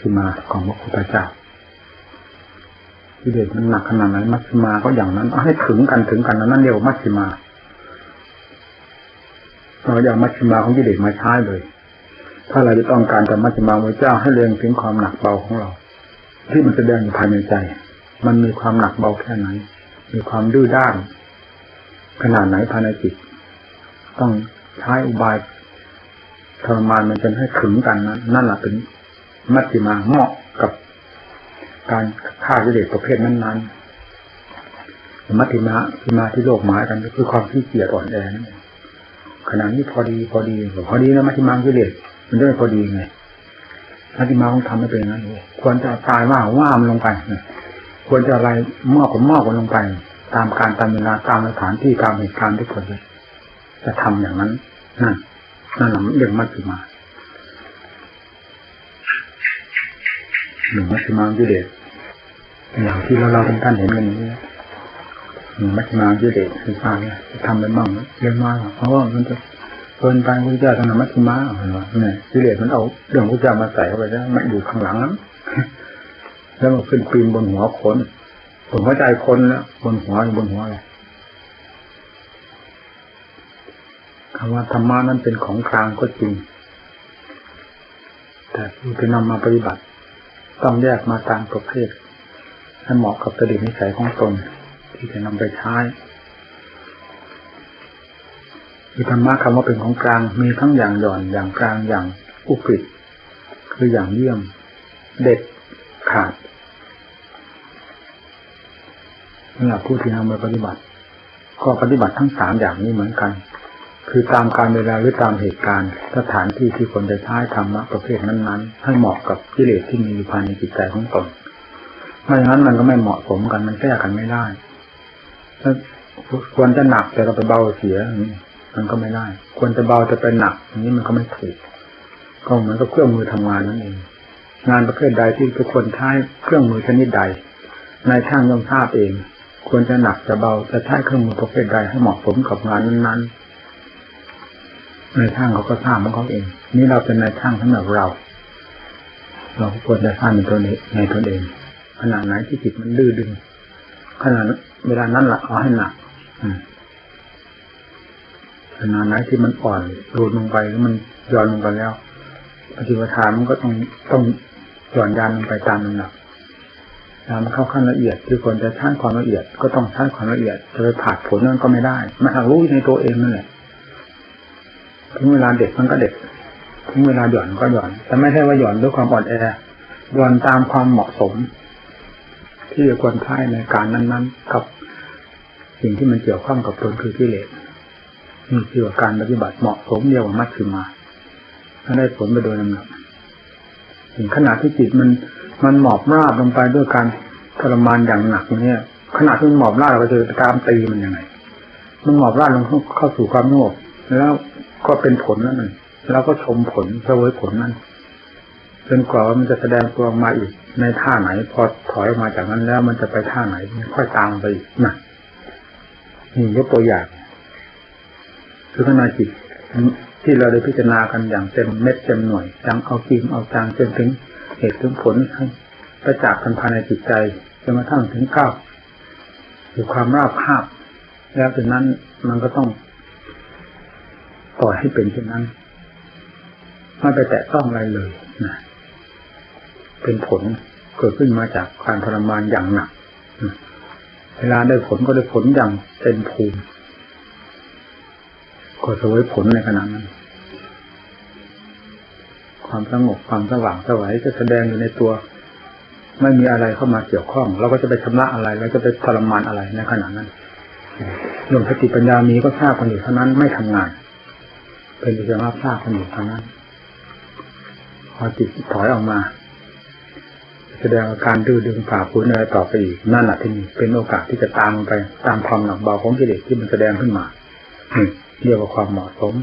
ชิมาของพระพุทธเจ้ากิเลสมันหนักขนาดไหนมัชฌิมาก็อย่างนั้นเอาให้ถึงกันถึงกันนั่นเรียกว่ามัชฌิมาเราอย่ามัชฌิมาของกิเลสมาใช้เลย ถ้าเราจะต้องการจะมัชฌิมาพระเจ้าให้เรียงถึงความหนักเบาของเรา ที่มันแสดงอยู่ภายในใจ มันมีความหนักเบาแค่ไหน มีความดื้อด้าน ขนาดไหนภายในจิต ต้องใช้อุบายทรมานมันจนให้ถึงกันนั้นนั่นแหละเป็น มัชฌิมาเหมาะกับการฆ่ากิเลสประเภทนั้นๆมัชฌิมาทิมาที่โลกหมายกันก็คือความที่เกียจอ่อนแอนั่นขนาดนี้พอดีพอดีพอดีนะมัชฌิมากิเลสมันจะไม่พอดีไงมัชฌิมาต้องทำให้เป็นนั้นควรจะตายว่าว่ามันลงไปควรจะอะไรมอบกับมอบกันลงไป ตามการตามเวลาตามสถานที่ตามเหตุการณ์ที่ควรจะทำอย่างนั้นนั่นนั่นแหละเรื่องมัชฌิมา หนึ่งมัชฌิมากิเลสอย่างที่เราเราท่านท่านเห็นกันนี้หนึ่งมัชฌิมากิเลสคือทางจะทำไปบ้างเรื่องมากเพราะว่ามันจะเกินไปพระเจ้าทางมัชฌิมาเนี่ยกิเลสมันเอาเรื่องพระเจ้ามาใส่เข้าไปแล้วมันอยู่ข้างหลังนั้นแล้วมันขึ้นปีนบนหัวคนบนหัวใจคนแล้วบนหัวบนหัวอะไรคำว่าธรรมะนั้นเป็นของกลางก็จริง แต่ผู้ที่นำมาปฏิบัติ ต้องแยกมาตามประเภทให้เหมาะกับประดิษฐนิสัยของตน ที่จะนำไปใช้คือธรรมะคำว่าเป็นของกลางมีทั้งอย่างหย่อนอย่างกลางอย่างอุกฤษคืออย่างเยี่ยม เด็ดขาดสำหรับผู้ที่นำไปปฏิบัติ ก็ปฏิบัติทั้งสามอย่างนี้เหมือนกัน คือตามการเวลาหรือตามเหตุการณ์ สถานที่ที่คนจะใช้ธรรมะประเภทนั้นๆ ให้เหมาะกับกิเลสที่มีอยู่ภายในจิตใจของตนไม่อย่างนั้นมันก็ไม่เหมาะสมกันมันแก้กันไม่ได้ถ้าควรจะหนักแต่เราไปเบาเสียมันก็ไม่ได้ ควรจะเบาจะเป็นหนักอย่างนี้มันก็ไม่ถูกก็เหมือนกับเครื่องมือทำงานนั่นเองงานประเภทใดที่ทุกคนใช้เครื่องมือชนิดใดนายช่างย่อมทราบเอง ควรจะหนักจะเบาจะใช้เครื่องมือประเภทใดให้เหมาะสมกับงานนั้นๆ นายช่างเขาก็ทราบของเขาเอง นี่เราเป็นนายช่างสำหรับเรา เราควรจะทราบในตัวเองในตนเองขนาดไหนที่จิตมันดื้อดึงขนาดเวลานั้นหละเอาให้หนักขนาดไหนที่มันอ่อนรูดลงไปแล้วมันย่อนลงไปแล้วปฏิปทามันก็ต้องต้องหย่อนยานลงไปตามลำดับถ้ามันเข้าขั้นละเอียดคือคนจะช่างความละเอียดก็ต้องช่างความละเอียดจะไปผ่าผลนั้นก็ไม่ได้มันหากรู้ในตัวเองนั่นแหละ ถึงเวลาเด็กมันก็เด็ก ถึงเวลาหย่อนก็หย่อน แต่ไม่ใช่ว่าหย่อนด้วยความอ่อนแอหย่อนตามความเหมาะสม ที่ควรใช้ในการนั้น ๆ กับ สิ่งที่มันเกี่ยวข้องกับตนคือกิเลสนี่คือการปฏิบัติเหมาะสมเดียวกับมัชฌิมาถ้าได้ผลไปโดยลำดับถึงขนาดที่จิตมันมันหมอบราบลงไปด้วยการทรมานอย่างหนักเนี่ยขณะที่มันหมอบราบเราจะตามตีมันยังไง มันหมอบราบลงเข้าสู่ความสงบแล้ว ก็เป็นผลนั่นเองแล้วก็ชมผลเสวยผลนั่นจนกว่ามันจะแสดงตัวมาอีกในท่าไหน พอถอยออกมาจากนั้นแล้วมันจะไปท่าไหนค่อยตามไปอีกนะนี่ยกตัวอย่างคือขณะจิตที่เราได้พิจารณากันอย่างเต็มเม็ดเต็มหน่วยจังเอาจริงเอาจังจนถึงเหตุถึงผลให้ประจักษ์กันภายในจิตใจจนกระทั่งถึงก้าวคือความราบคาบแล้วจากนั้นมันก็ต้อง ปล่อยให้เป็นเช่นนั้นไม่ไปแตะต้องอะไรเลยนะเป็นผลเกิดขึ้นมาจากการทรมานอย่างหนักเวลาได้ผลก็ได้ผลอย่างเต็มภูมิ ก็สวยผลในขณะนั้น ความสงบความสว่างสวัยจะแสดงอยู่ในตัว ไม่มีอะไรเข้ามาเกี่ยวข้อง เราก็จะไปชำระอะไรเราจะไปทรมานอะไรในขณะนั้นดวงสติปัญญามีก็ทราบกันอยู่เท่านั้นไม่ทำงาน เป็นเพียงรับทราบกันอยู่เท่านั้น พอจิตถอยออกมา แสดงอาการดื้อดึงฝ่าฝืนอะไรต่อไปอีกนั่นแหละที่นี่เป็นโอกาสที่จะตามไป ตามความหนักเบาของกิเลสที่มันแสดงขึ้นมาเรียกว่าความเหมาะสม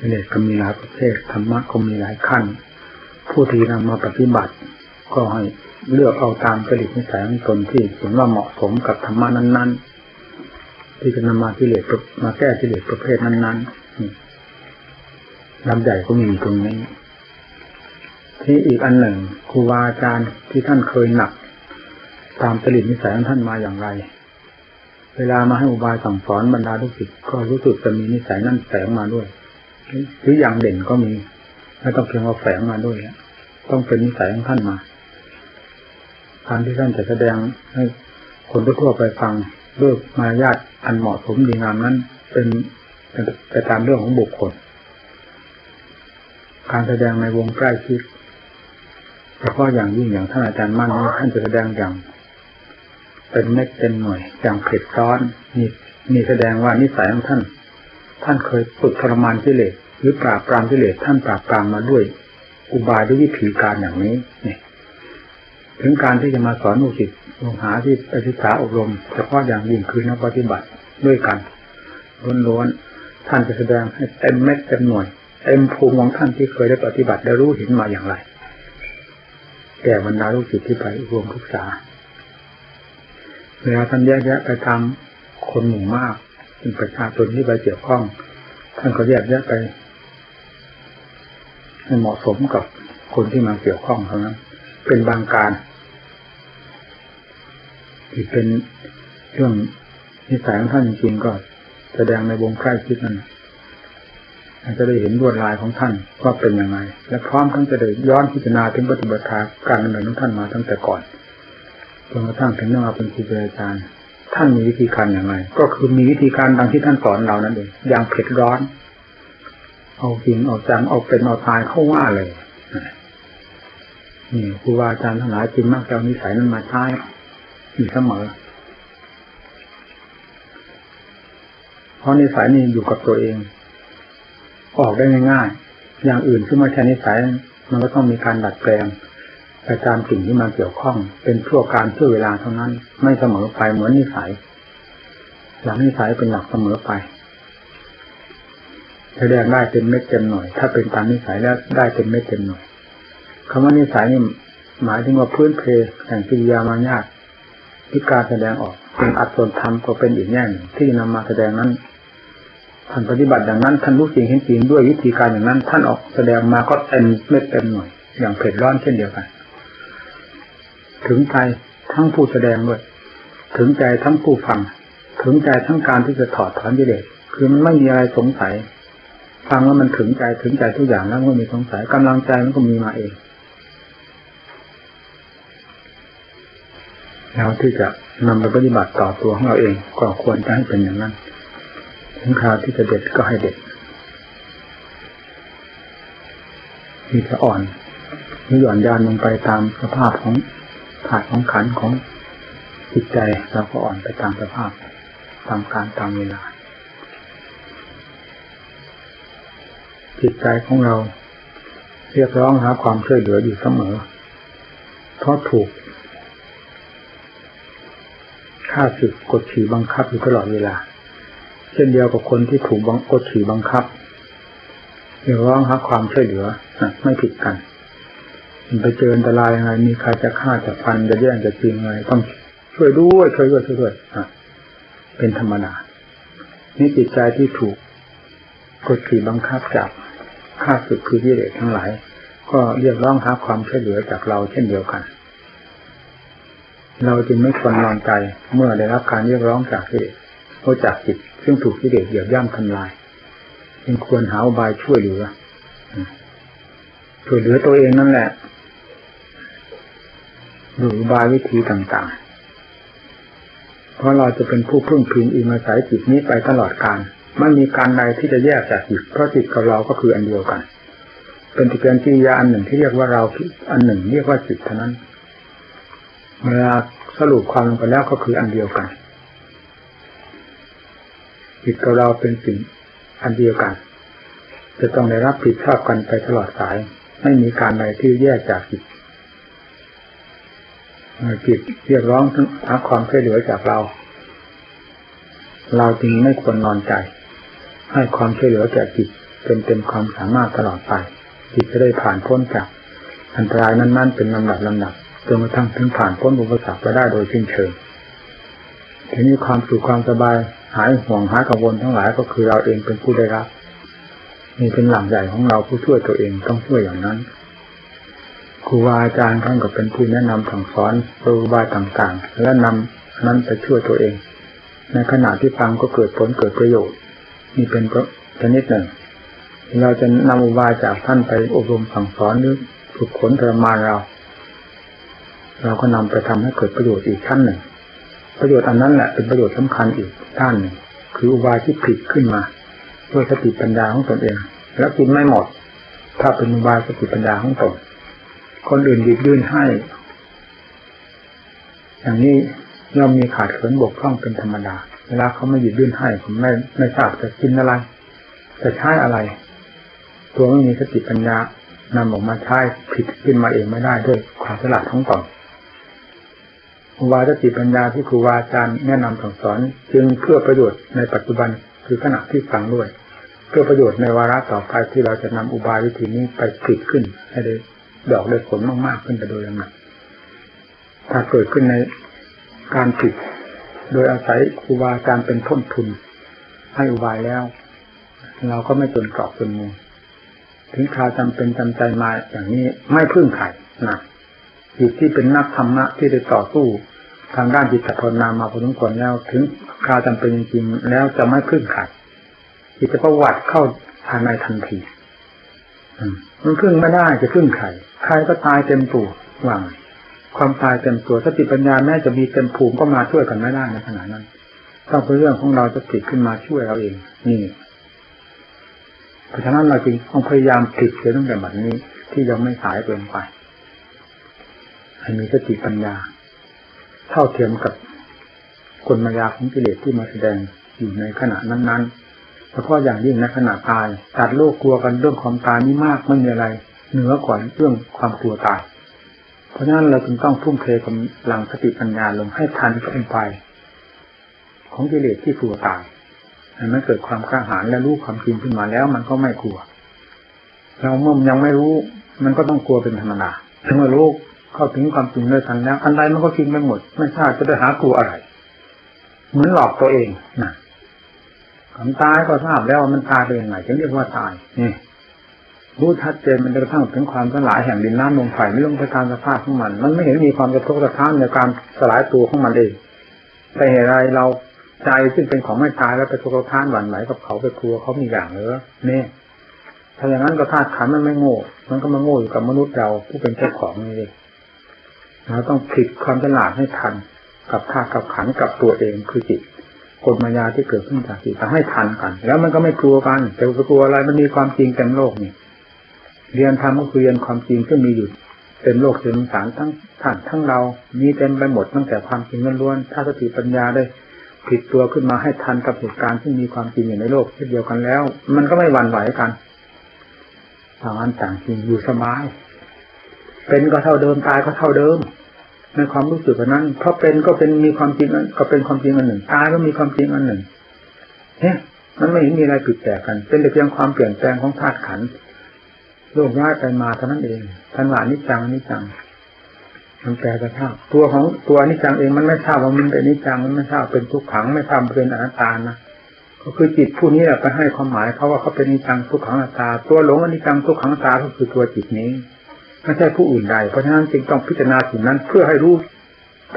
กิเลสก็มีหลายประเภทธรรมะก็มีหลายขั้น ผู้ที่นำมาปฏิบัติ ก็ให้เลือกเอาตามจริตนิสัยของตนที่เห็นว่าเหมาะสมกับธรรมะนั้น ๆ ที่จะนำมากิเลสมาแก้กิเลสประเภทนั้นๆลำใหญ่ก็มีตรงนี้ ที่อีกอันหนึ่งครูบาอาจารย์ที่ท่านเคยหนัก ตามจริตนิสัยของท่านมาอย่างไร เวลามาให้อุบายสั่งสอนบรรดาลูกศิษย์ก็รู้สึกจะมีนิสัยนั่นแฝงมาด้วยหรืออย่างเด่นก็มีไม่ต้องเพียงว่าแฝงมาด้วยต้องเป็นนิสัยของท่านมาการที่ท่านจะแสดงให้คนทั่วไปฟัง ด้วยมารยาทอันเหมาะสมดีงามนั้น เป็นไปตามเรื่องของบุคคล การแสดงในวงใกล้ชิดเฉพาะอย่างยิ่งอย่างท่านอาจารย์มั่นนี้ท่านจะแสดงอย่าง เป็นเม็ดเป็นหน่วยอย่างเผ็ดร้อนนี่นี่แสดงว่านิสัยของท่าน ท่านเคยฝึกทรมานกิเลสหรือปราบปรามกิเลสท่านปราบปรามมาด้วย อุบายด้วยวิธีการอย่างนี้เนี่ยถึงการที่จะมาสอนลูกศิษย์ ลงหาที่ไปศึกษาอบรมเฉพาะอย่างยิ่งคือนักปฏิบัติด้วยกันล้วนๆท่านจะแสดงให้เต็มเม็ดเต็มหน่วยเต็มภูมิของท่านที่เคยได้ปฏิบัติได้รู้เห็นมาอย่างไรแก่บรรดาลูกศิษย์ที่ไปรวมศึกษาเวลาท่านแยกแยะไปทำคนหมู่มากเป็นประชาชนที่ไปเกี่ยวข้อง ท่านก็แยกแยะไปให้เหมาะสมกับคนที่มาเกี่ยวข้องเท่านั้นเป็นบางการ ที่เป็นเรื่องนิสัยของท่านจริงๆก็แสดงในวงใกล้ชิดนั้นจะได้เห็นลวดลายของท่านว่าเป็นยังไง และพร้อมทั้งจะได้ย้อนพิจารณาถึงปฏิบัติการดำเนินของท่านมาตั้งแต่ก่อนจนกระทั่งถึงมาเป็นครูอาจารย์ ท่านมีวิธีการอย่างไร ก็คือมีวิธีการดังที่ท่านสอนเรานั่นเองอย่างเผ็ดร้อน เอาจริงเอาจังเอาเป็นเอาตายเข้าว่าเลยนี่ครูบาอาจารย์ทั้งหลายจึงมักจะเอานิสัยนั้นมาใช้ อยู่เสมอ เพราะนิสัยนี่อยู่กับตัวเอง ออกได้ง่ายๆ อย่างอื่นที่ม่ใช่นิสัยมันก็ต้องมีการดัดแปลงไปตามสิ่งที่มาเกี่ยวข้อง เป็นชั่วการชั่วเวลาเท่านั้น ไม่เสมอไปเหมือนนิสัยหลังนิสัยเป็นหลักเสมอไปแสดงได้เป็นเม็ดเต็มหน่อย ถ้าเป็นตามนิสัยแล้วได้เป็นเม็ดเต็มหน่อยคำว่านิสัยนี่หมายถึงว่าพื้นเพแห่งกิริยามารยาท ที่การแสดงออกเป็นอัตตนธรรมก็เป็นอีกแง่หนึ่งที่นำมาแสดงนั้นท่านปฏิบัติอย่างนั้นท่านรู้จริงเห็นจริงด้วยวิธีการอย่างนั้น ท่านออกแสดงมาก็เต็มเม็ดเต็มหน่วยอย่างเผ็ดร้อนเช่นเดียวกัน ถึงใจทั้งผู้แสดงด้วย ถึงใจทั้งผู้ฟัง ถึงใจทั้งการที่จะถอดถอนกิเลสคือมันไม่มีอะไรสงสัย ฟังแล้วมันถึงใจถึงใจทุกอย่างแล้วไม่มีสงสัยกำลังใจมันก็มีมาเอง แล้วที่จะนำไปปฏิบัติต่อตัวของเราเองก็ควรจะให้เป็นอย่างนั้นถึงคราวที่จะเด็ดก็ให้เด็ดที่จะอ่อนหรือหย่อนยานลงไปตามสภาพของถาดของขันของจิตใจเราก็อ่อนไปตามสภาพตามการตามเวลา จิตใจของเราเรียกร้องหาความช่วยเหลืออยู่เสมอเพราะถูกาศึกกดขี่บังคับอยู่ตลอดเวลา เช่นเดียวกับคนที่ถูกบังกดขี่บังคับเรียกร้องหาความช่วยเหลือไม่ผิดกันมันไปเจออันตรายยังไงมีใครจะฆ่าจะฟันจะแย่งจะจริงอะไรต้องช่วยด้วยช่วยด้วยช่วยด้วยเป็นธรรมดานี่จิตใจที่ถูกกดขี่บังคับจากฆ่าศึกคือวิเลศทั้งหลาย ก็เรียกร้องหาความช่วยเหลือจากเราเช่นเดียวกัน เราจึงไม่ควรนอนใจเมื่อได้รับการเรียกร้องจากกิเลสโอจากจิตซึ่งถูกกิเลสเหยียบย่ำทำลาย จึงควรหาอุบายช่วยเหลือช่วยเหลือตัวเองนั่นแหละหรือบายวิธีต่างๆ เพราะเราจะเป็นผู้พึ่งพิงอิงอาศัยจิตนี้ไปตลอดการไม่มีการใดที่จะแยกจากจิต เพราะจิตกับเราก็คืออันเดียวกัน เป็นติเกียนกิริยาอันหนึ่งที่เรียกว่าเราอันหนึ่งเรียกว่าจิตเท่านั้น เวลาสรุปความลงไปแล้วก็คืออันเดียวกันจิตกับเราเป็นสิ่งอันเดียวกัน จะต้องได้รับผิดชอบกันไปตลอดสาย ไม่มีการใดที่แยกจากจิตจิตเรียกร้องหาความช่วยเหลือจากเรา เราจึงไม่ควรนอนใจ ให้ความช่วยเหลือแก่จิตเต็มเต็มความสามารถตลอดไปจิตจะได้ผ่านพ้นจากอันตรายนั้น ๆ เป็นลำดับลำดับ จนกระทั่งถึงผ่านพ้นอุปสรรคไปได้โดยสิ้นเชิงทีนี้ความสุขความสบายหายห่วงหายกังวลทั้งหลายก็คือเราเองเป็นผู้ได้รับนี่เป็นหลักใหญ่ของเราผู้ช่วยตัวเองต้องช่วยอย่างนั้นครูบาอาจารย์ท่านก็เป็นผู้แนะนำสั่งสอนครูบาต่างๆ และนำนั้นไปช่วยตัวเอง ในขณะที่ฟังก็เกิดผลเกิดประโยชน์นี่เป็นชนิดหนึ่ง เราจะนำอุบายจากท่านไปอบรมสั่งสอนหรือฝึกขนทรมานเรา เราก็นำไปทำให้เกิดประโยชน์อีกชั้นหนึ่ง ประโยชน์อันนั้นแหละเป็นประโยชน์สำคัญอีกด้านหนึ่ง คืออุบายที่ผิดขึ้นมา ด้วยสติปัญญาของตนเอง แล้วกินไม่หมด ถ้าเป็นอุบายสติปัญญาของตนคนอื่นหยิบยื่นให้ อย่างนี้ย่อมมีขาดเขินบกพร่องเป็นธรรมดา เวลาเขาไม่หยิบยื่นให้ผมไม่ไม่ทราบจะกินอะไร จะใช้อะไร ตัวไม่มีสติปัญญานำออกมาใช้ผิดขึ้นมาเองไม่ได้ด้วยความฉลาดทั้งตน ครูบาสติปัญญาที่ครูบาอาจารย์แนะนำสั่งสอน จึงเพื่อประโยชน์ในปัจจุบันคือขณะที่ฟังด้วย เพื่อประโยชน์ในวาระต่อไปที่เราจะนำอุบายวิธีนี้ไปผิดขึ้น ให้ได้ดอกได้ผลมากๆขึ้นไปโดยลำดับถ้าเกิดขึ้นในการผิด โดยอาศัยครูบาอาจารย์เป็นต้นทุน ให้อุบายแล้ว เราก็ไม่จนกรอบจนมุมถึงคราวจำเป็นจำใจมาอย่างนี้ไม่พึ่งใครนะ จิตที่เป็นนักธรรมะที่ได้ต่อสู้ทางด้านจิตภาวนามาพอสมควรแล้วถึงคราวจำเป็นจริงๆแล้วจะไม่พึ่งใครจิตจะประวัติเข้าภายในทันทีมันพึ่งไม่ได้จะพึ่งใครใครก็ตายเต็มตัววางความตายเต็มตัวสติปัญญาแม้จะมีเต็มภูมิก็มาช่วยกันไม่ได้ในขณะนั้นต้องเป็นเรื่องของเราจะติดขึ้นมาช่วยเราเอง นี่ เพราะฉะนั้นเราจรึงต้องพยายามติดเสียตั้งแต่บัดนี้ที่ยังไม่สายเกินไป ให้มีสติปัญญา เท่าเทียมกับกลมายาของกิเลสที่มาแสดงอยู่ในขณะนั้นๆเฉพาะอย่างยิ่งในขณะตายตัดโลกกลัวกันเรื่องความตายนี่มากไม่มีอะไร เหนือกว่าเรื่องความกลัวตาย เพราะฉะนั้นเราจึงต้องทุ่มเทกำลังสติปัญญาลงให้ทันขึ้นไปของกิเลสที่กลัวตายให้มันเกิดความกล้าหาญและรู้ความจริงขึ้นมาแล้ว มันก็ไม่กลัว เราเมื่อยังไม่รู้ มันก็ต้องกลัวเป็นธรรมดาเมื่อรู้ เข้าถึงความจริงเลยทันแล้วอันใดมันก็จริงไปหมด ไม่ทราบจะได้หากลัวอะไร เหมือนหลอกตัวเองนะความตายก็ทราบแล้วว่ามันตายเป็นยังไงจึงเรียกว่าตายนี่รู้ชัดเจนมันจะกระทั่งถึงความสลายแห่งดินน้ำลมไฟไม่ลงไปตามสภาพของมัน มันไม่เห็นมีความกระทบกระทั่งในการสลายตัวของมันเองแต่เหตุไรเราใจซึ่งเป็นของไม่ตายแล้วไปทุกข์ทานหวั่นไหวกับเขาไปกลัวเขามีอย่างเหรอเนี่ยถ้าอย่างนั้นก็ธาตุขันมันไม่โง่ มันก็มาโง่อยู่กับมนุษย์เราผู้เป็นเจ้าของนี่ เราต้องผิดความฉลาดให้ทัน กับธาตุกับขันกับตัวเองคือจิตกฎมายาที่เกิดขึ้นจากจิตจะให้ทันกัน แล้วมันก็ไม่กลัวกันแต่กลัวอะไรมันมีความจริงเต็มโลกนี่เรียนธรรมก็คือเรียนความจริงที่มีอยู่เต็มโลกเต็มสารทั้งท่านทั้งเรามีเต็มไปหมดตั้งแต่ความจริงล้วนถ้าสติปัญญาได้ผิดตัวขึ้นมาให้ทันกับเหตุการณ์ที่มีความจริงอยู่ในโลกเช่นเดียวกันแล้ว มันก็ไม่หวั่นไหวกันต่างอันต่างจริงอยู่สบาย เป็นก็เท่าเดิมตายก็เท่าเดิม ในความรู้สึกนั้น เพราะเป็นก็เป็นมีความจริงก็เป็นความจริงอันหนึ่งตายก็มีความจริงอันหนึ่งเฮ้มันไม่เห็นมีอะไรผิดแปลกกัน เป็นแต่เพียงความเปลี่ยนแปลงของธาตุขันโลกย้ายไปมาเท่านั้นเองท่านว่านิจังนิจังมันแปลสภาพตัวของตัวนิจังเองมันไม่ทราบว่ามันเป็นนิจังมันไม่ทราบเป็นทุกขังไม่ทราบเป็นอนัตตานะก็คือจิตผู้นี้แหละไปให้ความหมายเขาว่าเขาเป็นนิจังทุกขังอนัตตา ตัวหลงอนิจังทุกขังอนัตตาก็คือตัวจิตนี้ ไม่ใช่ผู้อื่นใด เพราะฉะนั้นจึงต้องพิจารณาสิ่งนั้นเพื่อให้รู้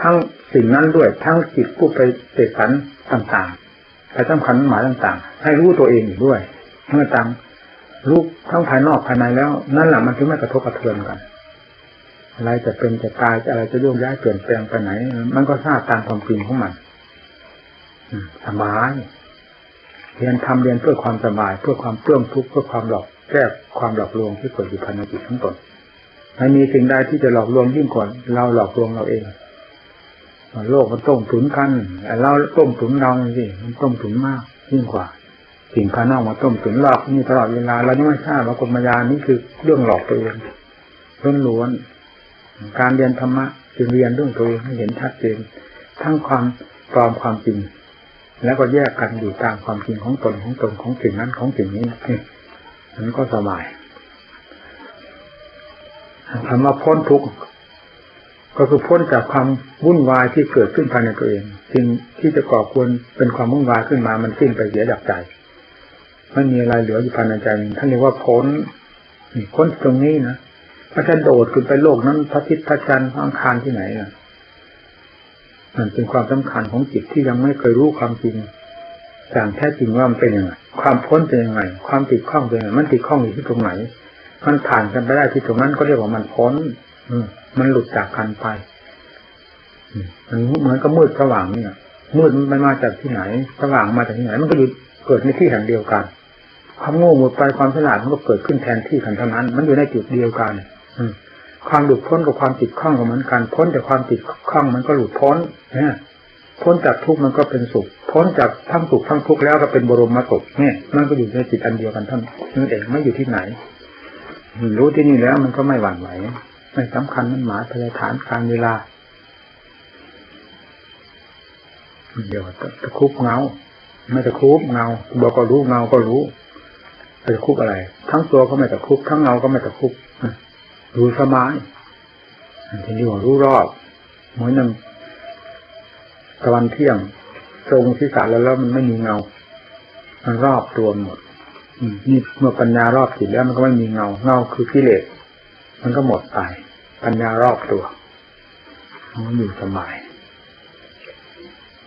ทั้งสิ่งนั้นด้วย ทั้งจิตผู้ไปเสกสรรต่างๆไปสำคัญหมายต่างๆ ให้รู้ตัวเองอยู่ด้วยเมื่อตามรู้ทั้งภายนอกภายในแล้ว นั่นแหละมันถึงไม่กระทบกระเทือนกัน อะไรจะเป็นจะตายจะอะไรจะโยกย้ายเปลี่ยนแปลงไปไหน มันก็ทราบตามความจริงของมันสบายเรียนทำเรียนเพื่อความสบาย เพื่อความเพื่อมทุกข์เพื่อความหลอกแก้ความหลอกลวงที่เกิดอยู่ภายในจิตทั้งตน ไม่มีสิ่งใดที่จะหลอกลวงยิ่งกว่าเราหลอกลวงเราเองโลกมันต้มถุนกันเราต้มถุนเราสิมันต้มถุนมากยิ่งกว่า สิ่งภายนอกมาต้มตุ๋นหลอกนี่ตลอดเวลาเราไม่ทราบว่ากฎมายานี่คือเรื่องหลอกตัวเองล้นล้วนการเรียนธรรมะจึงเรียนเรื่องตัวเองให้เห็นชัดเจนทั้งความปลอมความจริง แล้วก็แยกกันอยู่ตามความจริงของตนของตนของสิ่งนั้นของสิ่งนี้นั้นก็สบาย ธรรมะพ้นทุกข์ก็คือพ้นจากความวุ่นวายที่เกิดขึ้นภายในตัวเองสิ่งที่จะก่อควรเป็นความวุ่นวายขึ้นมามันสิ้นไปเสียจากใจไม่มีอะไรเหลืออยู่ภายในใจท่านเรียกว่าพ้นพ้นตรงนี้นะถ้าจะโดดขึ้นไปโลกนั้นพระทิตย์พระจันทร์พระอังคารที่ไหนอะมันเป็นความสำคัญของจิตที่ยังไม่เคยรู้ความจริงอย่างแท้จริงว่ามันเป็นยังไงความพ้นเป็นยังไง ความติดข้องเป็นยังไงมันติดข้องอยู่ที่ตรงไหน มันผ่านกันไปได้ที่ตรงนั้นก็เรียกว่ามันพ้น อืมันหลุดจากกันไปมันเหมือนกับมืดสว่างเนี่ยมืดมันมาจากที่ไหนสว่างมาจากที่ไหน มันก็อยู่เกิดในที่แห่งเดียวกัน ความโง่หมดไปความฉลาดมันก็เกิดขึ้นแทนที่กันเท่านั้น มันอยู่ในจุดเดียวกัน อืความหลุดพ้นกับความติดข้องก็เหมือนกัน พ้นจากความติดข้องมันก็หลุดพ้นเนี่ยพ้นจากทุกข์มันก็เป็นสุข พ้นจากทั้งสุขทั้งทุกข์แล้วก็เป็นบรมมสุขเนี่ย มันก็อยู่ในจิตอันเดียวกันท่านนั่นเองไม่อยู่ที่ไหน รู้ที่นี่แล้วมันก็ไม่หวั่นไหวไม่สำคัญมันหมายพยฐานการเวลาเดี๋ยวตะคุบเงา ไม่ตะคุบเงาบอกก็รู้เงาก็รู้ตะคุบอะไร ทั้งตัวก็ไม่ตะคุบทั้งเงาก็ไม่ตะคุบรู้สบายทีนี้ว่ารู้รอบเหมือนนั่งตะวันเที่ยง ตรงที่สาแล้วแล้วมันไม่มีเงา มันรอบตัวหมด นี่เมื่อปัญญารอบจิตแล้วมันก็ไม่มีเงา เงาคือกิเลสมันก็หมดไป ปัญญารอบตัวมันอยู่สบาย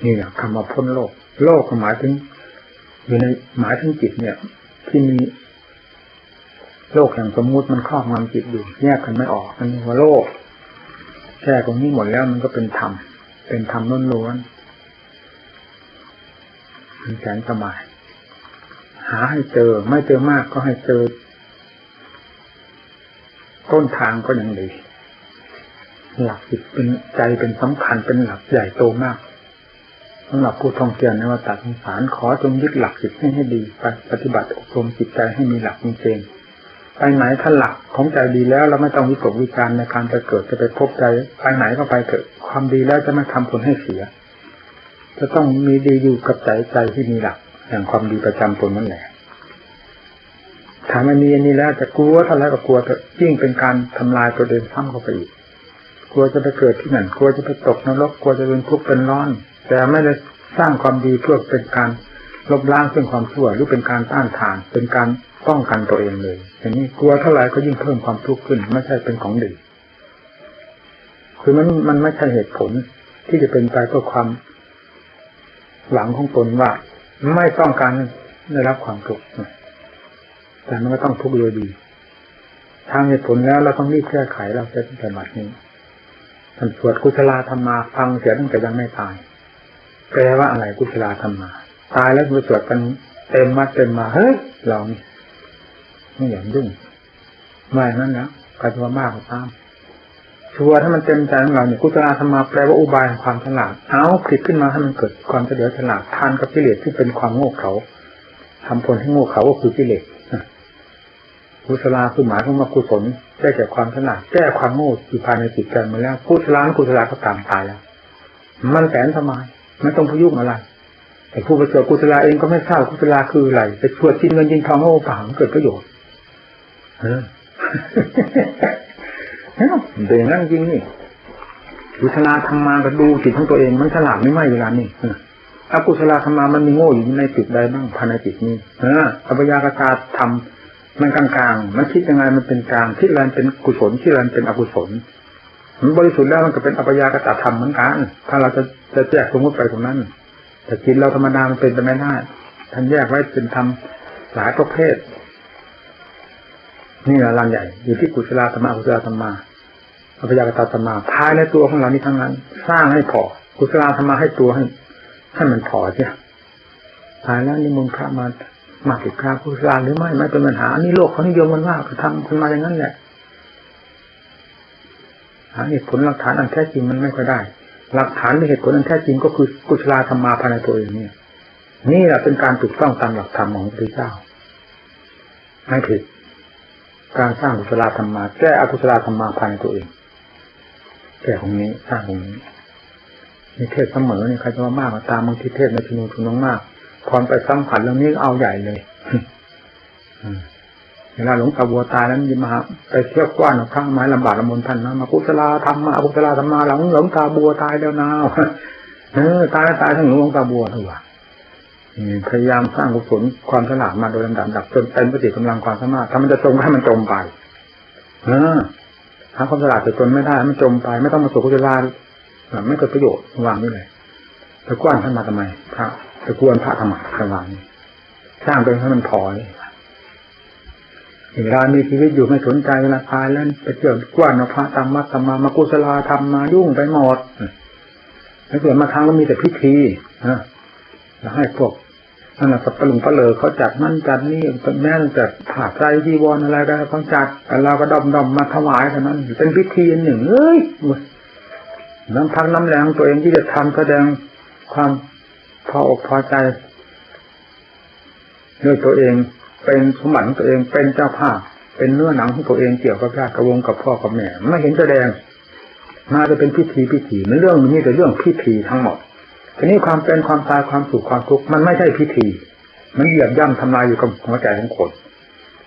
นี่แหละคำว่าพ้นโลก โลกหมายถึงอยู่ในหมายถึงจิตเนี่ย ที่มีโลกแห่งสมมุติมันครอบงำจิตอยู่แยกกันไม่ออกมันว่าโลกแค่ตรงนี้หมดแล้วมันก็เป็นธรรมเป็นธรรมล้วนๆมันแสนสบาย หาให้เจอ ไม่เจอมากก็ให้เจอ ต้นทางก็ยังดี หลักจิตเป็นใจเป็นสำคัญเป็นหลักใหญ่โตมากสำหรับผู้ท่องเที่ยวในวัฏสงสารขอจงยึดหลักจิตให้ให้ดีไปปฏิบัติอบรมจิตใจให้มีหลักมีเกณฑ์ไปไหนถ้าหลักของใจดีแล้วเราไม่ต้องวิตกวิจารในการไปเกิดจะไปพบใจไปไหนก็ไปเถอะความดีแล้วจะไม่ทำผลให้เสีย จะต้องมีดีอยู่กับใจใจที่มีหลัก อย่างความดีประจำตนนั่นแหละถ้าไม่มีอันนี้แล้วจะกลัวเท่าไรก็กลัวแต่ยิ่งเป็นการทำลายตัวเองซ้ำเข้าไปอีก กลัวจะไปเกิดที่นั่นกลัวจะไปตกนรกกลัวจะเป็นทุกข์เป็นร้อน แต่ไม่ได้สร้างความดีเพื่อเป็นการลบล้างซึ่งความชั่วหรือเป็นการต้านทาน เป็นการป้องกันตัวเองเลยอย่างนี้กลัวเท่าไรก็ยิ่งเพิ่มความทุกข์ขึ้น ไม่ใช่เป็นของดี คือมันมันไม่ใช่เหตุผลที่จะเป็นไปเพื่อความหวังของตนว่า ไม่ต้องการได้รับความทุกข์แต่มันก็ต้องทุกข์โดยดี ทางเหตุผลแล้วเราต้องรีบแก้ไขเราจะปฏิบัตินี้ท่านสวดกุศลธรรมมาฟังเสียตั้งแต่ยังไม่ตายแปลว่าอะไรกุศลธรรมมา ตายแล้วมาสวดกันเต็มมาเต็มมาเฮ้ยเราไม่อย่างยุ่งไม่นั่นนะกระชัวมากกว่าตาม ชัวถ้ามันเต็มใจของเราเนี่ยกุศลธรรมาแปลว่าอุบายของความฉลาดเอาผลิตขึ้นมาให้มันเกิดความเฉลียวฉลาดทานกับกิเลสที่เป็นความโง่เขาทำผลให้โง่เขาก็คือกิเลสกุศลาคือหมายของมากุศลแก้แก่ความฉลาดแก้ความโง่อยู่ภายในจิตใจมาแล้วกุศลานกุศลาก็ตามตายแล้ว มันแสนสบายไม่ต้องพยุงอะไรแต่ผู้ประเสริฐกุศลาเองก็ไม่ทราบกุศลาคืออะไรไปชวดกินเงินยินทองโง่เปล่ามันเกิดประโยชน์ เออเป็นอย่างนั้นจริงนี่กุศลาธรรมาก็ดูจิตของตัวเองมันฉลาดไม่ไหมเวลานี่ถ้ากุศลธรรมามันมีโง่อยู่ในจิตใดบ้างภายในจิตนี้เอออัปยากตาธรรมมันกลางๆมันคิดยังไงมันเป็นกลางคิดอะไรเป็นกุศลคิดอะไรเป็นอกุศลมันบริสุทธิ์แล้วมันก็เป็นอัปยากตาธรรมเหมือนกัน ถ้าเราจะจะแยกสมมติไปตรงนั้น แต่จิตเราธรรมดามันเป็นไปไม่ได้ท่านแยกไว้เป็นธรรมหลายประเภท นี่แหละลังใหญ่อยู่ที่กุศลธรรมะกุศลธรรมาอัปยากตาธรรมาภายในตัวของเรานี่ทั้งนั้น สร้างให้พอกุศลธรรมะให้ตัวให้ให้มันพอเสียภายแล้วนิมนต์พระมามาติดคากุศลหรือไม่ไม่เป็นปัญหานี่โลกเขานิยมมันว่าเขาทำกันมาอย่างนั้นแหละหาเหตุผลหลักฐานอันแท้จริงมันไม่ค่อยได้ หลักฐานในเหตุผลอันแท้จริงก็คือกุศลธรรมาภายในตัวเองเนี่ย นี่แหละเป็นการถูกต้องตามหลักธรรมของพระพุทธเจ้าไม่ผิด การสร้างกุศลธรรมาแก้อกุศลธรรมาภายในตัวเองแก้ของนี้สร้างของนี้มีเทศเสมอเนี่ยใครจะมามากมาตามบางทีเทศในชุมนุมชุมนุมมากพรไปสัมผัสเรื่องนี้เอาใหญ่เลยเวลาหลวงตาบัวตายนั้นยิมาไปเที่ยวกว้านข้างไม้ลำบากลำบนท่านนะมากุศลธรรมมากุศลธรรมมาหลังหลงตาบัวตายแล้วนาวเออตายตายทั้งหลวงตาบัวทั้งว่า พยายามสร้างกุศลความฉลาดมาโดยลำดับดับจนเต็มปฏิกำลังความสามารถถ้ามันจะจมให้มันจมไปเออหาความฉลาดจะจนไม่ได้มันจมไป ไม่ต้องมาสุขุจลาไม่เกิดประโยชน์วางนี่เลยตะกวนท่านมาทำไมพระตะกวนพระธรรมะสว่างสร้างเป็นให้มันพอเลยเวลามีชีวิตอยู่ไม่สนใจเวลาตายแล้วไปเจอกวนพระธรรมะธรรมามากุศลาธรรมมายุ่งไปหมดแล้วเกิดมาทางก็มีแต่พิธีนะแล้วให้พวก นั่นแหละสับปะลุงปะเลอเขาจัดนั่นจัดนี่แม่จัดผ่าใจจีวรอะไรได้เขาจัดเราก็ดอมดอมมาถวายเท่านั้น เป็นพิธีหนึ่งเอ้ยน้ำพักน้ำแรงตัวเองที่จะทำแสดงความพออกพอใจด้วยตัวเองเป็นสมบัติของตัวเองเป็นเจ้าภาพเป็นเนื้อหนังของตัวเองเกี่ยวกับญาติกับวงกับพ่อกับแม่ไม่เห็นแสดงมาจะเป็นพิธีพิธีมันเรื่องนี้แต่เรื่องพิธีทั้งหมด ทีนี้ความเป็นความตายความสุขความทุกข์มันไม่ใช่พิธี มันเหยียบย่ำทำลายอยู่กับหัวใจของคน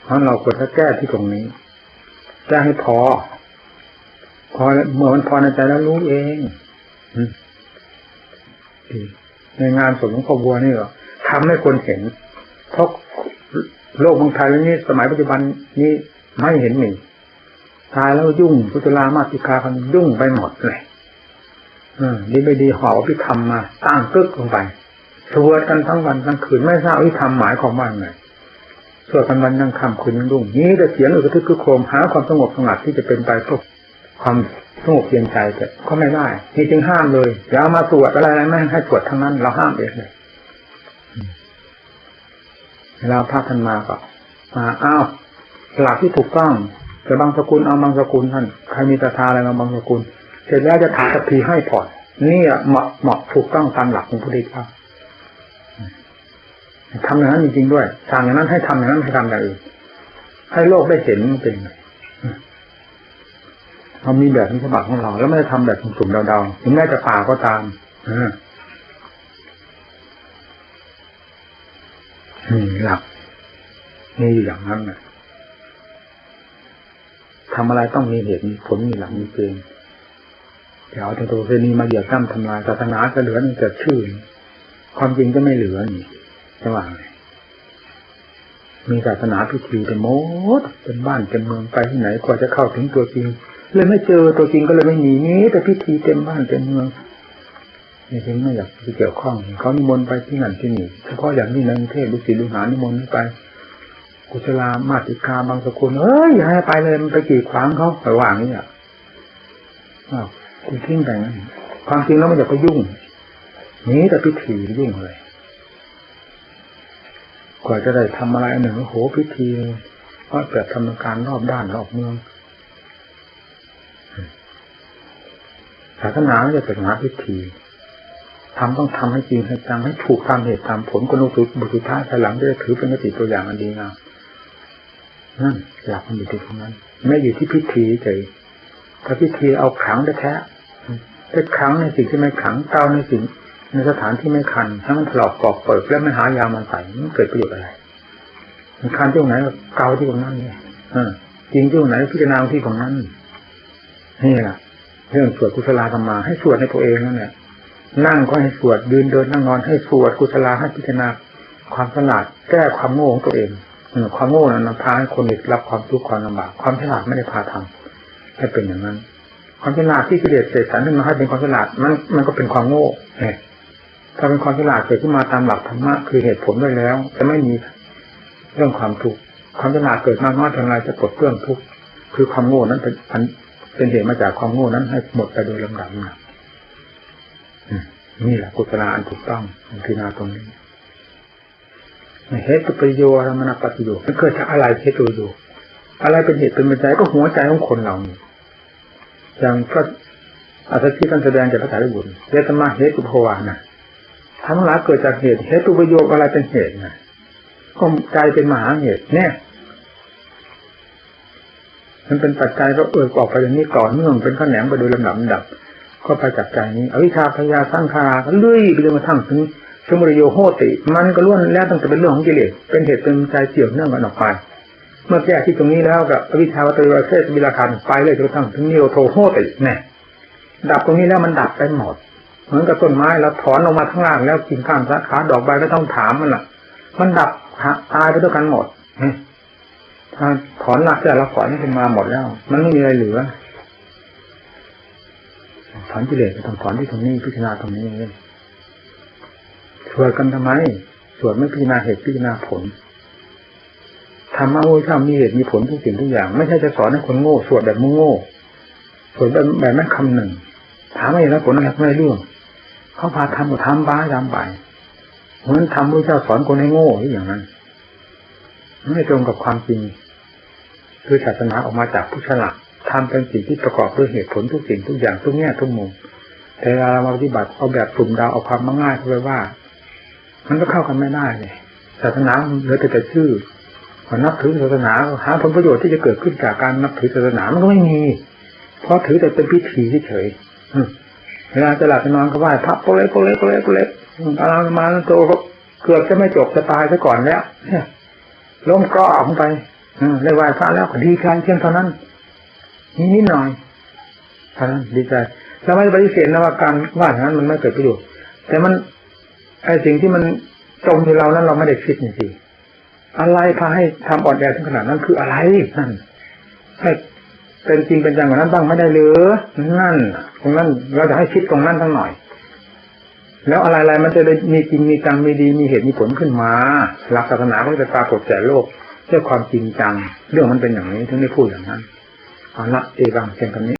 เพราะเราควรจะแก้ที่ตรงนี้แก้ให้พอ พอเมื่อมันพอในใจแล้วรู้เองในงานศพของพ่อบัวนี่ก็ทำให้คนเห็นเพราะโลกเมืองไทยนี้สมัยปัจจุบันนี้ไม่เห็นมีตายแล้วยุ่งพุทธลามาติคาคันยุ่งไปหมดเลย ดีไม่ดีหอบพิธรรมมาตั้งกึกลงไปสวดกันทั้งวันทั้งคืนไม่ทราบพิธรรมหมายของว่าไงสวดกันวันยังคำคืนยังรุ่งนี้แต่เสียงอึกระทึกคือโครมหาความสงบสงัดที่จะเป็นไปเพื่อความสงบเพียงใจแต่ก็ไม่ได้นี่จึงห้ามเลยอย่ามาสวดอะไรไม่ให้สวดทั้งนั้น เราห้ามเองเลยเวลาพระท่านมาก็มาอ้าวหลักที่ถูกต้องจะบางสกุลเอาบางสกุลท่านใครมีตาทาอะไรมาบางสกุล เสร็จแล้วจะถาสักทีให้ผ่อนนี่เหมาะเหมาะถูกต้องตามหลักของพุทธเจ้าทำอย่างนั้นจริงๆด้วยสั่งอย่างนั้นให้ทำอย่างนั้นให้ทำอย่างอื่นให้โลกได้เห็นเป็นไงเรามีแบบนี้ฉบับของเรา แล้วไม่ได้ทำแบบสุ่มๆเดาๆถึงแม้จะป่าก็ตามนี่หลักนี่อย่างนั้นนะทำอะไรต้องมีเหตุมีผลมีหลักมีเกณฑ์ เดี๋ยวเอาตัวเรนีมาเหยียบซ้ำทำลายศาสนาจะเหลือแต่ชื่อความจริงก็ไม่เหลือนี่จะว่างมีศาสนาพิธีแต่มดเป็นบ้านเป็นเมืองไปที่ไหนกว่าจะเข้าถึงตัวจริงเลยไม่เจอตัวจริงก็เลยไม่มีนี้แต่พิธีเต็มบ้านเต็มเมืองนี่ถึงไม่อยากไปเกี่ยวข้องเขานิมนต์ไปที่นั่นที่นี่เฉพาะอย่างนี้ในกรุงเทพดุสิตดุหานิมนต์ไป กุศลามาติกาบางสกุลเอ้ยอย่าให้ไปเลยมันไปกีดขวางเขาไปว่างนี่อะอ้าว คุณทิ้งไปงั้นความจริงแล้วมันจะไปยุ่งนี้แต่พิธียุ่งเลยกว่าจะได้ทำอะไรหนึ่งโหพิธีเพราะแบบทำการรอบด้านรอบเมืองศาสนาไม่ใช่ศานพิธีทำต้องทำให้จริงให้จังให้ถูกตามเหตุตามผลกนุสุบุตรท้าภายหลังได้ถือเป็นกติตัวอย่างอันดีงามนั่นอยากมันอยู่ที่ตรงนั้น ไม่อยู่ที่พิธีเฉยถ้าพิธีเอาขังแท้ ๆถ้าขังในสิ่งที่ไม่ขังเก้าในสิ่งในสถานที่ไม่คันถ้ามันถลอกปอกเปิดแล้วไม่หายามันใส่มันเกิดประโยชน์อะไรมันคันที่ตรงไหนเกาที่ตรงนั้นเนี่ยจริงที่ตรงไหนพิจารณาที่ตรงนั้นนี่แหละเรื่องสวดกุศลธรรมาให้สวดในตัวเองนั่นแหละนั่งก็ให้สวดยืนเดินนั่งนอนให้สวดกุศลาให้พิจารณาความฉลาดแก้ความโง่ของตัวเองความโง่นั้นพาให้คนอื่นรับความทุกข์ความลำบากความฉลาดไม่ได้พาทำให้เป็นอย่างนั้น ความฉลาดที่กิเลสเสกสรรขึ้นมาให้เป็นความฉลาดมันมันก็เป็นความโง่ถ้าเป็นความฉลาดเกิดขึ้นมาตามหลักธรรมะคือเหตุผลด้วยแล้ว จะไม่มีเรื่องความทุกข์ความฉลาดเกิดมากน้อยเท่าไรจะปลดเปลื้องทุกข์คือความโง่นั้นเป็นเป็นเหตุมาจากความโง่นั้นให้หมดไปโดยลำดับนะนี่แหละกุศลอันถูกต้องคือนาตรงนี้เหตุประโยชน์มนปฏิโยชน์มันเกิดจากอะไรเหตุประโยชน์อะไรเป็นเหตุเป็นปัจจัยก็หัวใจของคนเรานี่ อย่างก็อาศัยที่ท่านแสดงจากพระสารีบุตรเรตมาเหตุภวานะทั้งหลายเกิดจากเหตุเหตุประโยชน์อะไรเป็นเหตุนะก็ใจเป็นมหาเหตุเนี่ยมันเป็นปัจจัยก็เออออกไปอย่างนี้ก่อนเนื่องเป็นข้อแหนมไปโดยลำดับดับ ก็ไปจากใจนี้ อวิชชาพยาสร้างคาก็เลื่อยไปจนกระทั่งถึงสมุทโยโหติ มันก็ล้วนแล้วต้องจะเป็นเรื่องของกิเลสเป็นเหตุเป็นใจเกี่ยวเนื่องกันออกไป เมื่อแก้ที่ตรงนี้แล้วกับอวิชชาวัตถุเทศวิราคันไปเลยจนกระทั่งถึงนิโรโทโหติแน่ดับตรงนี้แล้วมันดับไปหมด เหมือนกับต้นไม้เราถอนออกมาข้างล่างแล้วกิ่งข้างสาขาดอกใบก็ต้องถามมันล่ะ มันดับตายไปด้วยกันหมดถ้าถอนหลักแต่ละถอนขึ้นมาหมดแล้ว มันไม่มีอะไรเหลือถอนกิเลสก็ต้องถอนที่ตรงนี้พิจารณาตรงนี้เองสวดกันทำไมสวดไม่พิจารณาเหตุพิจารณาผล ธรรมะโอ้ช่ามีเหตุมีผลทุกสิ่งทุกอย่าง ไม่ใช่จะสอนให้คนโง่สวดแบบมึงโง่สวดแบบแบบไม่คำหนึ่ง ถามไม่แล้วผลอะไรไม่เรื่องเขาพาทำก็ทำบ้ายามไปเหมือนทำพระเจ้าสอนคนให้โง่อย่างนั้นไม่ตรงกับความจริง คือศาสนาออกมาจากผู้ฉลาดทำเป็นสิ่งที่ประกอบด้วยเหตุผลทุกสิ่งทุกอย่างทุกแง่ทุกมุมแต่เวลาเรามาปฏิบัติเอาแบบสุ่มดาวเอาความง่ายเข้าไปว่า มันก็เข้ากันไม่ได้เลยศาสนาเหลือแต่ชื่อ พอนับถือศาสนาหาผลประโยชน์ที่จะเกิดขึ้นจากการนับถือศาสนามันก็ไม่มี เพราะถือแต่เป็นพิธีเฉยๆเวลาจะหลับจะนอนก็ไหว้พระโปเล็กโปเล็กโปเล็กโปเล็กกำลังมาโตก็เกือบจะไม่จบจะตายซะก่อนแล้วล้มกรออกไปเลยไหว้พระแล้วดีใจเพียงเท่านั้นนิดหน่อยเท่านั้นดีใจเราไม่ปฏิเสธนะว่าการว่าอย่างนั้นมันไม่เกิดประโยชน์แต่มันไอสิ่งที่มันจมที่เรานั้นเราไม่ได้คิดจริงๆ อะไรพาให้ทำอ่อนแอถึงขนาดนั้นคืออะไรนั่นให้เป็นจริงเป็นจังกว่านั้นบ้างไม่ได้หรือนั่นตรงนั้นเราจะให้คิดตรงนั้นทั้งหน่อย แล้วอะไรๆมันจะได้มีจริงมีจังมีดีมีเหตุมีผลขึ้นมาหลักศาสนาก็จะปรากฏแก่โลกด้วยความจริงจัง เรื่องมันเป็นอย่างนี้ถึงได้พูดอย่างนั้นเอาละเอวังเพียงคำนี้